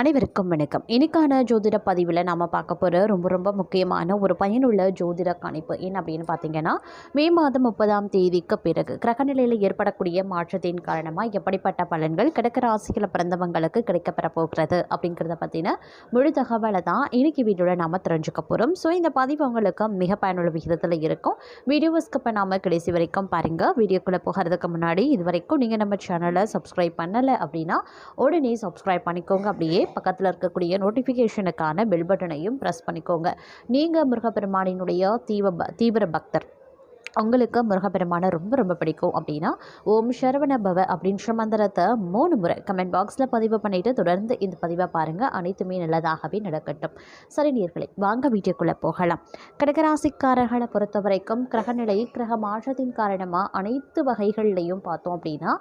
அனைவருக்கும் வணக்கம். இன்னைக்கான ஜோதிட பதிவில் நாம் பார்க்க போகிற ரொம்ப ரொம்ப முக்கியமான ஒரு பயனுள்ள ஜோதிட கணிப்பு என்ன அப்படின்னு பார்த்தீங்கன்னா மே மாதம் முப்பதாம் தேதிக்கு பிறகு கிரகநிலையில் ஏற்படக்கூடிய மாற்றத்தின் காரணமாக எப்படிப்பட்ட பலன்கள் கிழக்கு ராசிகளை பிறந்தவங்களுக்கு கிடைக்கப்பெற போகிறது அப்படிங்கிறத பற்றின முழு தகவலை தான் இன்னைக்கு வீடியோவில் நாம் தெரிஞ்சுக்க போகிறோம் ஸோ இந்த பதிவு உங்களுக்கு மிக பயனுள்ள விகிதத்தில் இருக்கும். வீடியோஸ்க்கு இப்போ நாம் கடைசி வரைக்கும் பாருங்கள் வீடியோக்குள்ளே போகிறதுக்கு முன்னாடி இது வரைக்கும் நீங்கள் நம்ம சேனலை சப்ஸ்கிரைப் பண்ணலை அப்படின்னா உடனே சப்ஸ்கிரைப் பண்ணிக்கோங்க. அப்படியே பக்கத்தில் இருக்கக்கூடிய நோட்டிஃபிகேஷனுக்கான பெல் பட்டனையும் ப்ரெஸ் பண்ணிக்கோங்க. நீங்கள் முருகப்பெருமானினுடைய தீவ தீவிர பக்தர். உங்களுக்கு முருகப்பெருமானை ரொம்ப ரொம்ப பிடிக்கும். அப்படின்னா ஓம் சரவண பவ அப்படின்ற மந்திரத்தை மூணு முறை கமெண்ட் பாக்ஸில் பதிவு பண்ணிவிட்டு தொடர்ந்து இந்த பதிவை பாருங்கள் அனைத்துமே நல்லதாகவே நடக்கட்டும். சரி நீர்களை வாங்க வீட்டுக்குள்ளே போகலாம். கடகராசிக்காரர்களை பொறுத்த வரைக்கும் கிரகநிலை கிரக மாற்றத்தின் காரணமாக அனைத்து வகைகள்லையும் பார்த்தோம் அப்படின்னா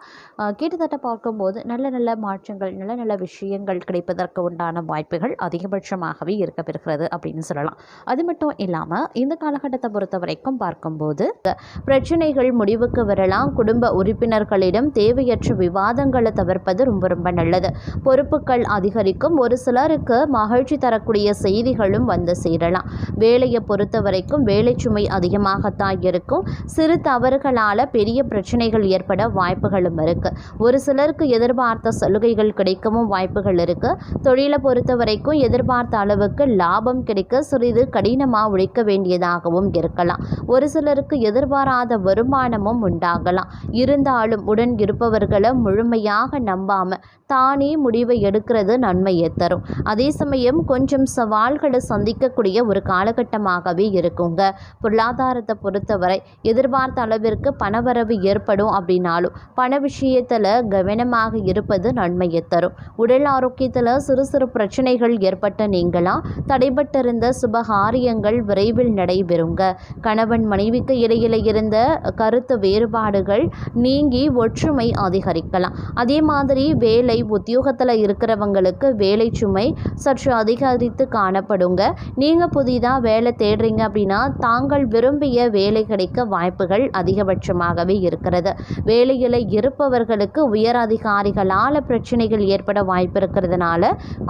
கிட்டத்தட்ட பார்க்கும்போது நல்ல நல்ல மாற்றங்கள் நல்ல நல்ல விஷயங்கள் கிடைப்பதற்கு உண்டான வாய்ப்புகள் அதிகபட்சமாகவே இருக்கப்பெறுகிறது அப்படின்னு சொல்லலாம். அது மட்டும் இல்லாமல் இந்த காலகட்டத்தை பொறுத்த வரைக்கும் பார்க்கும்போது பிரச்சனைகள் முடிவுக்கு வரலாம். குடும்ப உறுப்பினர்களிடம் தேவையற்ற விவாதங்களை தவிர்ப்பது ரொம்ப ரொம்ப நல்லது. பொறுப்புகள் அதிகரிக்கும். ஒரு சிலருக்கு மகிழ்ச்சி தரக்கூடிய செய்திகளும் வந்து சேரலாம். வேலையை பொறுத்த வரைக்கும் வேலை சுமை அதிகமாகத்தான் இருக்கும். சிறு தவறுகளால் பெரிய பிரச்சனைகள் ஏற்பட வாய்ப்புகளும் இருக்கு. ஒரு சிலருக்கு எதிர்பார்த்த சலுகைகள் கிடைக்கவும் வாய்ப்புகள் இருக்கு. தொழிலை பொறுத்த வரைக்கும் எதிர்பார்த்த அளவுக்கு லாபம் கிடைக்க சிறிது கடினமாக உழைக்க வேண்டியதாகவும் இருக்கலாம். ஒரு சிலருக்கு எதிர்பாராத வருமானமும் உண்டாகலாம். இருந்தாலும் உடன் இருப்பவர்களை முழுமையாக நம்பாம தானே முடிவை எடுக்கிறது நன்மையை தரும். அதே சமயம் கொஞ்சம் சவால்களை சந்திக்கக்கூடிய ஒரு காலகட்டமாகவே இருக்குங்க. பொருளாதாரத்தை பொறுத்தவரை எதிர்பார்த்த அளவிற்கு பணவரவு ஏற்படும் அப்படின்னாலும் பண விஷயத்தில் கவனமாக இருப்பது நன்மையை தரும். உடல் ஆரோக்கியத்தில் சிறு சிறு பிரச்சனைகள் ஏற்பட்ட நீங்களாம் தடைபட்டிருந்த சுபகாரியங்கள் விரைவில் நடைபெறுங்க. கணவன் மனைவிக்கு இடையில இருந்த கருத்து வேறுபாடுகள் நீங்கி ஒற்றுமை அதிகரிக்கலாம். அதே மாதிரி வேலை உத்தியோகத்தில் இருக்கிறவங்களுக்கு வேலை சுமை சற்று அதிகரித்து காணப்படுங்க. நீங்கள் புதிதாக வேலை தேடுறீங்க அப்படின்னா தாங்கள் விரும்பிய வேலை கிடைக்க வாய்ப்புகள் அதிகபட்சமாகவே இருக்கிறது. வேலையில் இருப்பவர்களுக்கு உயர் அதிகாரிகளால் பிரச்சனைகள் ஏற்பட வாய்ப்பு இருக்கிறதுனால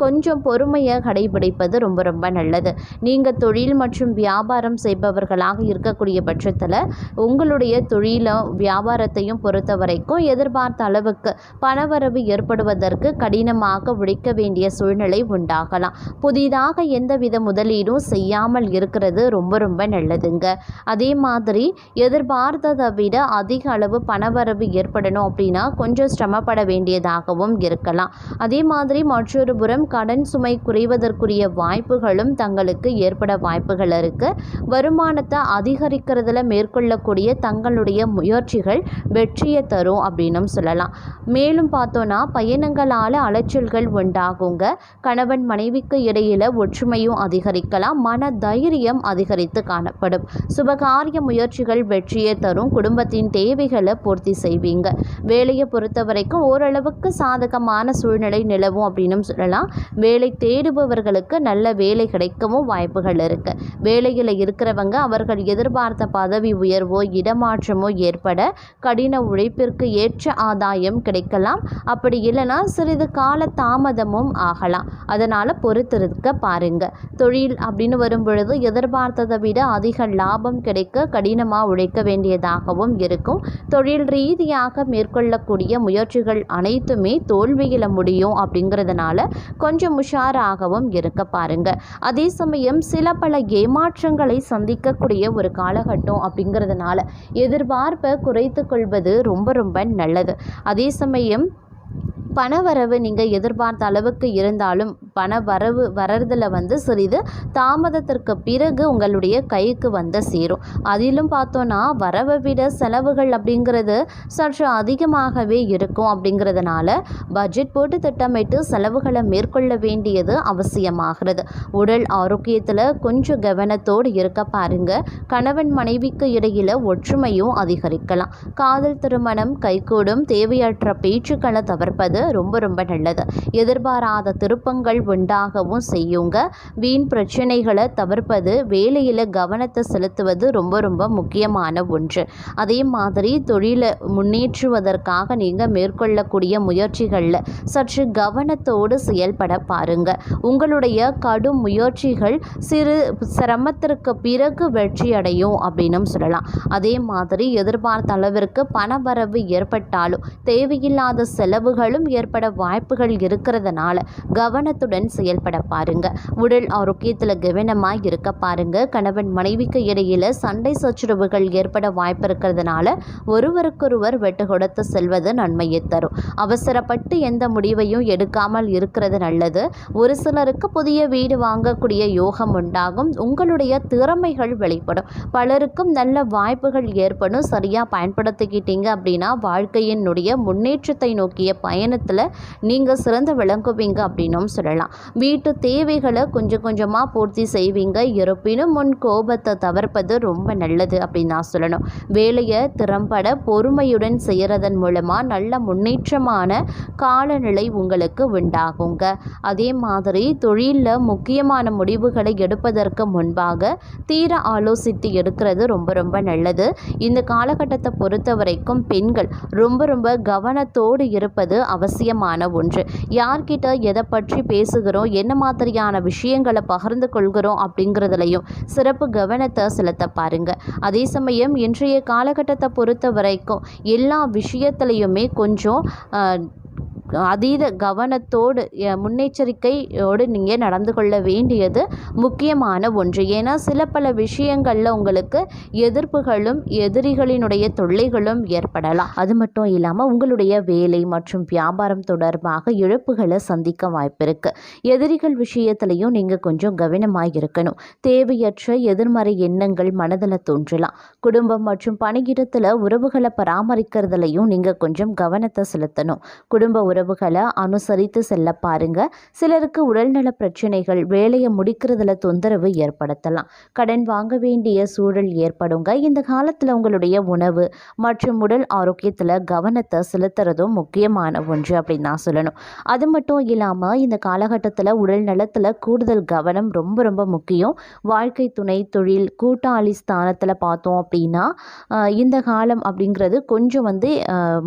கொஞ்சம் பொறுமையை கடைபிடிப்பது ரொம்ப ரொம்ப நல்லது. நீங்கள் தொழில் மற்றும் வியாபாரம் செய்பவர்களாக இருக்கக்கூடிய பட்சத்தில் உங்களுடைய தொழிலும் வியாபாரத்தையும் பொறுத்த வரைக்கும் எதிர்பார்த்த அளவுக்கு பணவரவு ஏற்படுவதற்கு கடினமாக உழைக்க வேண்டிய சூழ்நிலை உண்டாகலாம். புதிதாக எந்தவித முதலீடும் செய்யாமல் இருக்கிறது ரொம்ப ரொம்ப நல்லதுங்க. அதே மாதிரி எதிர்பார்த்ததை விட அதிக அளவு பணவரவு ஏற்படணும் அப்படின்னா கொஞ்சம் சிரமப்பட வேண்டியதாகவும் இருக்கலாம். அதே மாதிரி மற்றொரு புறம் கடன் சுமை குறைவதற்குரிய வாய்ப்புகளும் தங்களுக்கு ஏற்பட வாய்ப்புகள் இருக்கு. வருமானத்தை அதிகரிக்கிறதுல மேற்கொள்ளக்கூடிய தங்களுடைய முயற்சிகள் வெற்றியை தரும் அப்படின்னும் சொல்லலாம். மேலும் பார்த்தோன்னா பயணங்களால் அலைச்சல்கள் உண்டாகுங்க. கணவன் மனைவிக்கு இடையில ஒற்றுமையும் அதிகரிக்கலாம். மன தைரியம் அதிகரித்து காணப்படும். சுபகாரிய முயற்சிகள் வெற்றியை தரும். குடும்பத்தின் தேவைகளை பூர்த்தி செய்வீங்க. வேலையை பொறுத்த வரைக்கும் ஓரளவுக்கு சாதகமான சூழ்நிலை நிலவும் அப்படின்னு சொல்லலாம். வேலை தேடுபவர்களுக்கு நல்ல வேலை கிடைக்கவும் வாய்ப்புகள் இருக்கு. வேலையில் இருக்கிறவங்க அவர்கள் எதிர்பார்த்த பதவி உயர்வோ இடமாற்றமோ ஏற்பட கடின உழைப்பிற்கு ஏற்ற ஆதாயம் கிடைக்கலாம். அப்படி இல்லைன்னா சிறிது கால தாமதமும் ஆகலாம். அதனால் பொறுத்திருக்க பாருங்க. தொழில் அப்படின்னு வரும்பொழுது எதிர்பார்த்ததை விட அதிக லாபம் கிடைக்க கடினமாக உழைக்க வேண்டியதாகவும் இருக்கும். தொழில் ரீதியாக மேற்கொள்ளக்கூடிய முயற்சிகள் அனைத்துமே தோல்வியில் முடியும் அப்படிங்கிறதுனால கொஞ்சம் உஷாராகவும் இருக்க பாருங்க. அதே சமயம் சில பல ஏமாற்றங்களை சந்திக்கக்கூடிய ஒரு காலகட்டம் அப்படி அப்படிங்கிறதுனால எதிர்பார்ப்பை குறைத்து கொள்வது ரொம்ப ரொம்ப நல்லது. அதே சமயம் பணவரவு நீங்கள் எதிர்பார்த்த அளவுக்கு இருந்தாலும் பண வரவு வரதில் வந்து சிறிது தாமதத்திற்கு பிறகு உங்களுடைய கைக்கு வந்து சேரும். அதிலும் பார்த்தோன்னா வரவை விட செலவுகள் அப்படிங்கிறது சற்று அதிகமாகவே இருக்கும் அப்படிங்கிறதுனால பட்ஜெட் போட்டு திட்டமிட்டு செலவுகளை மேற்கொள்ள வேண்டியது அவசியமாகிறது. உடல் ஆரோக்கியத்தில் கொஞ்சம் கவனத்தோடு இருக்க பாருங்க. கணவன் மனைவிக்கு இடையில ஒற்றுமையும் அதிகரிக்கலாம். காதல் திருமணம் கைகூடும் தேவையற்ற பேச்சுக்களை தவிர்ப்பது ரொம்ப ரொம்ப நல்லது. எதிர்பாராத திருப்பங்கள் உண்டாகவும் செய்யுங்க. வீண் பிரச்சனைகளை தவிர்ப்பது வேலையில் கவனத்தை செலுத்துவது ரொம்ப ரொம்ப முக்கியமான ஒன்று. அதே மாதிரி தொழிலை முன்னேற்றுவதற்காக நீங்கள் மேற்கொள்ளக்கூடிய முயற்சிகளில் சற்று கவனத்தோடு செயல்பட பாருங்க. உங்களுடைய கடும் முயற்சிகள் சிறு சிரமத்திற்கு பிறகு வெற்றி அடையும் அப்படின்னும் சொல்லலாம். அதே மாதிரி எதிர்பார்த்த அளவிற்கு பணவரவு ஏற்பட்டாலும் தேவையில்லாத செலவுகளும் ஏற்பட வாய்ப்புகள் இருக்கிறதுனால கவனத்துடன் செயல்பட பாருங்க. உடல் ஆரோக்கியத்தில் கவனமாக இருக்க பாருங்க. கணவன் மனைவிக்கு இடையில சண்டை சச்சுரவுகள் ஏற்பட வாய்ப்பு இருக்கிறதுனால ஒருவருக்கொருவர் வெட்டு கொடுத்து செல்வது நன்மையை தரும். அவசரப்பட்டு எந்த முடிவையும் எடுக்காமல் இருக்கிறது நல்லது. ஒரு சிலருக்கு புதிய வீடு வாங்கக்கூடிய யோகம் உண்டாகும். உங்களுடைய திறமைகள் வெளிப்படும். பலருக்கும் நல்ல வாய்ப்புகள் ஏற்படும். சரியாக பயன்படுத்திக்கிட்டீங்க அப்படின்னா வாழ்க்கையினுடைய முன்னேற்றத்தை நோக்கிய பயணத்தில் நீங்கள் சிறந்து விளங்குவீங்க அப்படின்னும் சொல்லலாம். வீட்டு தேவைகளை கொஞ்சம் கொஞ்சமாக பூர்த்தி செய்வீங்க. இருப்பினும் முன் கோபத்தை தவிர்ப்பது ரொம்ப நல்லது அப்படின்னு நான் சொல்லணும். வேலையை திறம்பட பொறுமையுடன் செய்கிறதன் மூலமாக நல்ல முன்னேற்றமான காலநிலை உங்களுக்கு உண்டாகுங்க. அதே மாதிரி தொழிலில் முக்கியமான முடிவுகளை எடுப்பதற்கு முன்பாக தீர ஆலோசித்து எடுக்கிறது ரொம்ப ரொம்ப நல்லது. இந்த காலகட்டத்தை பொறுத்த வரைக்கும் பெண்கள் ரொம்ப ரொம்ப கவனத்தோடு இருப்பது அவசியமான ஒன்று. யார்கிட்ட எதை பற்றி பேசுகிறோம் என்ன மாதிரியான விஷயங்களை பகிர்ந்து கொள்கிறோம் அப்படிங்கிறதுலையும் சிறப்பு கவனத்தை செலுத்த பாருங்க. அதே சமயம் இன்றைய காலகட்டத்தை பொறுத்த வரைக்கும் எல்லா விஷயத்துலையுமே கொஞ்சம் ஆஹ், அதீத கவனத்தோடு முன்னெச்சரிக்கையோடு நீங்கள் நடந்து கொள்ள வேண்டியது முக்கியமான ஒன்று. ஏன்னா சில பல விஷயங்களில் உங்களுக்கு எதிர்ப்புகளும் எதிரிகளினுடைய தொல்லைகளும் ஏற்படலாம். அது மட்டும் இல்லாமல் உங்களுடைய வேலை மற்றும் வியாபாரம் தொடர்பாக இழப்புகளை சந்திக்க வாய்ப்பு இருக்குது எதிரிகள் விஷயத்துலையும் நீங்கள் கொஞ்சம் கவனமாக இருக்கணும். தேவையற்ற எதிர்மறை எண்ணங்கள் மனதில் தோன்றலாம். குடும்பம் மற்றும் பணியிடத்தில் உறவுகளை பராமரிக்கிறதுலையும் நீங்கள் கொஞ்சம் கவனத்தை செலுத்தணும். குடும்ப உறவுகளை அனுசரித்து செல்ல பாருங்க. சிலருக்கு உடல்நல பிரச்சனைகள் வேலையை முடிக்கிறதுல தொந்தரவு ஏற்படுத்தலாம். கடன் வாங்க வேண்டிய சூழல் ஏற்படுங்க. இந்த காலத்தில் உங்களுடைய உணவு மற்றும் உடல் ஆரோக்கியத்தில் கவனத்தை செலுத்துறதும் முக்கியமான ஒன்று அப்படின்னு நான் சொல்லணும். அது மட்டும் இல்லாமல் இந்த காலகட்டத்தில் உடல் நலத்தில் கூடுதல் கவனம் ரொம்ப ரொம்ப முக்கியம். வாழ்க்கை துணை தொழில் கூட்டாளி ஸ்தானத்தில் பார்த்தோம் அப்படின்னா இந்த காலம் அப்படிங்கிறது கொஞ்சம் வந்து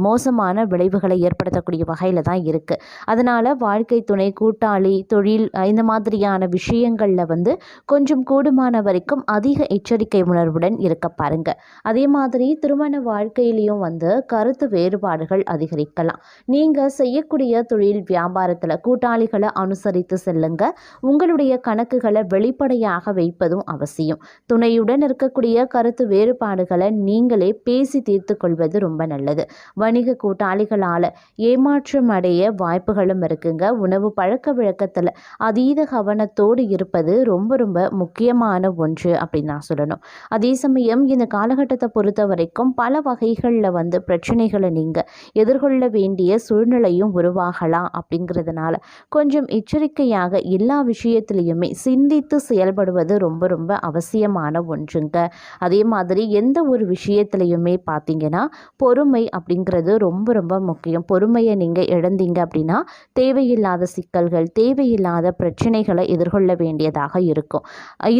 மோசமான விளைவுகளை ஏற்படுத்தக்கூடிய வகையில் தான் இருக்குது அதனால் வாழ்க்கை துணை கூட்டாளி தொழில் இந்த மாதிரியான விஷயங்களில் வந்து கொஞ்சம் கூடுமான வரைக்கும் அதிக எச்சரிக்கை உணர்வுடன் இருக்க பாருங்க. அதே மாதிரி திருமண வாழ்க்கையிலையும் வந்து கருத்து வேறுபாடுகள் அதிகரிக்கலாம். நீங்கள் செய்யக்கூடிய தொழில் வியாபாரத்தில் கூட்டாளிகளை அனுசரித்து செல்லுங்க. உங்களுடைய கணக்குகளை வெளிப்படையாக வைப்பதும் அவசியம். துணையுடன் இருக்கக்கூடிய கருத்து வேறுபாடுகளை நீங்களே பேசி தீர்த்து கொள்வது ரொம்ப நல்லது. வணிக கூட்டாளிகளால் ஏமாற்றம் அடைய வாய்ப்புகளும் இருக்குங்க. உணவு பழக்க வழக்கத்தில் அதீத கவனத்தோடு இருப்பது ரொம்ப ரொம்ப முக்கியமான ஒன்று அப்படின்னு நான் சொல்லணும். அதே சமயம் இந்த காலகட்டத்தை பொறுத்த வரைக்கும் பல வகைகளில் வந்து பிரச்சனைகளை நீங்கள் எதிர்கொள்ள வேண்டிய சூழ்நிலையும் உருவாகலாம் அப்படிங்கிறதுனால கொஞ்சம் எச்சரிக்கையாக எல்லா விஷயத்துலையுமே சிந்தித்து செயல்படுவது ரொம்ப ரொம்ப அவசியமான ஒன்றுங்க. அதே மாதிரி எந்த ஒரு விஷயத்துலையுமே பார்த்தீங்கன்னா பொறுமை அப்படிங்கிறது ரொம்ப ரொம்ப முக்கியம். பொறுமையை நீங்கள் இழந்தீங்க அப்படின்னா தேவையில்லாத சிக்கல்கள் தேவையில்லாத பிரச்சனைகளை எதிர்கொள்ள வேண்டியதாக இருக்கும்.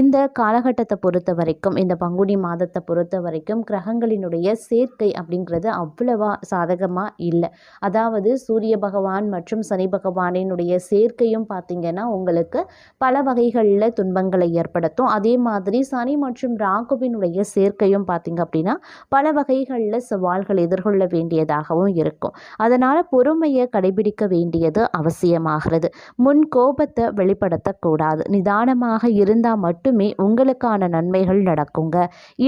இந்த காலகட்டத்தை பொறுத்த வரைக்கும் இந்த பங்குனி மாதத்தை பொறுத்த வரைக்கும் கிரகங்களினுடைய சேர்க்கை அப்படிங்கிறது அவ்வளவா சாதகமாக இல்லை. அதாவது சூரிய பகவான் மற்றும் சனி பகவானினுடைய சேர்க்கையும் பார்த்தீங்கன்னா உங்களுக்கு பல வகைகளில் துன்பங்களை ஏற்படுத்தும். அதே மாதிரி சனி மற்றும் ராகுவினுடைய சேர்க்கையும் பார்த்தீங்க அப்படின்னா பல வகைகளில் சவால்கள் எதிர்கொள்ள வேண்டியதாகவும் இருக்கும். அதனால் பொறுமையை கடைபிடிக்க வேண்டியது அவசியமாகிறது. முன் கோபத்தை வெளிப்படுத்தக்கூடாது. நிதானமாக இருந்தால் மட்டுமே உங்களுக்கான நன்மைகள் நடக்குங்க.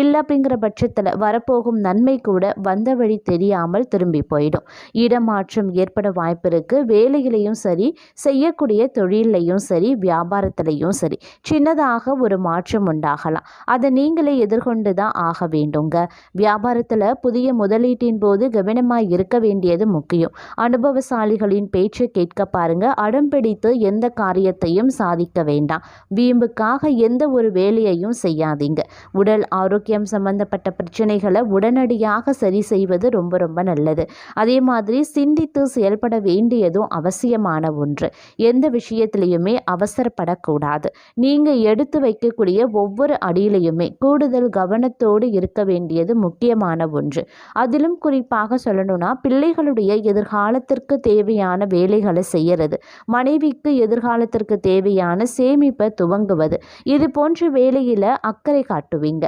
இல்லை அப்படிங்கிற பட்சத்தில் வரப்போகும் நன்மை கூட வந்த வழி தெரியாமல் திரும்பி போயிடும். இடமாற்றம் ஏற்பட வாய்ப்பு இருக்கு. வேலையிலையும் சரி செய்யக்கூடிய தொழிலையும் சரி வியாபாரத்திலையும் சரி சின்னதாக ஒரு மாற்றம் உண்டாகலாம். அதை நீங்களே எதிர்கொண்டு தான் ஆக வேண்டுங்க. வியாபாரத்தில் புதிய முதலீட்டின் போது கவனமாக இருக்க வேண்டியது முக்கியம். அனுபவ புத்திசாலிகளின் பேச்சை கேட்க பாருங்க. அடம் பிடித்து எந்த காரியத்தையும் சாதிக்க வேண்டாம். வீம்புக்காக எந்த ஒரு வேலையையும் செய்யாதீங்க. உடல் ஆரோக்கியம் சம்பந்தப்பட்ட பிரச்சனைகளை உடனடியாக சரி செய்வது ரொம்ப ரொம்ப நல்லது. அதே மாதிரி சிந்தித்து செயல்பட வேண்டியதும் அவசியமான ஒன்று. எந்த விஷயத்திலையுமே அவசரப்படக்கூடாது. நீங்கள் எடுத்து வைக்கக்கூடிய ஒவ்வொரு அடியிலையுமே கூடுதல் கவனத்தோடு இருக்க வேண்டியது முக்கியமான ஒன்று. அதிலும் குறிப்பாக சொல்லணும்னா பிள்ளைகளுடைய எதிர்காலத்திற்கு தேவையான வேலைகளை செய்யறது. மனைவிக்கு எதிர்காலத்திற்கு தேவையான சேமிப்பை துவங்குவது. இது போன்ற வேலையில் அக்கறை காட்டுவீங்க.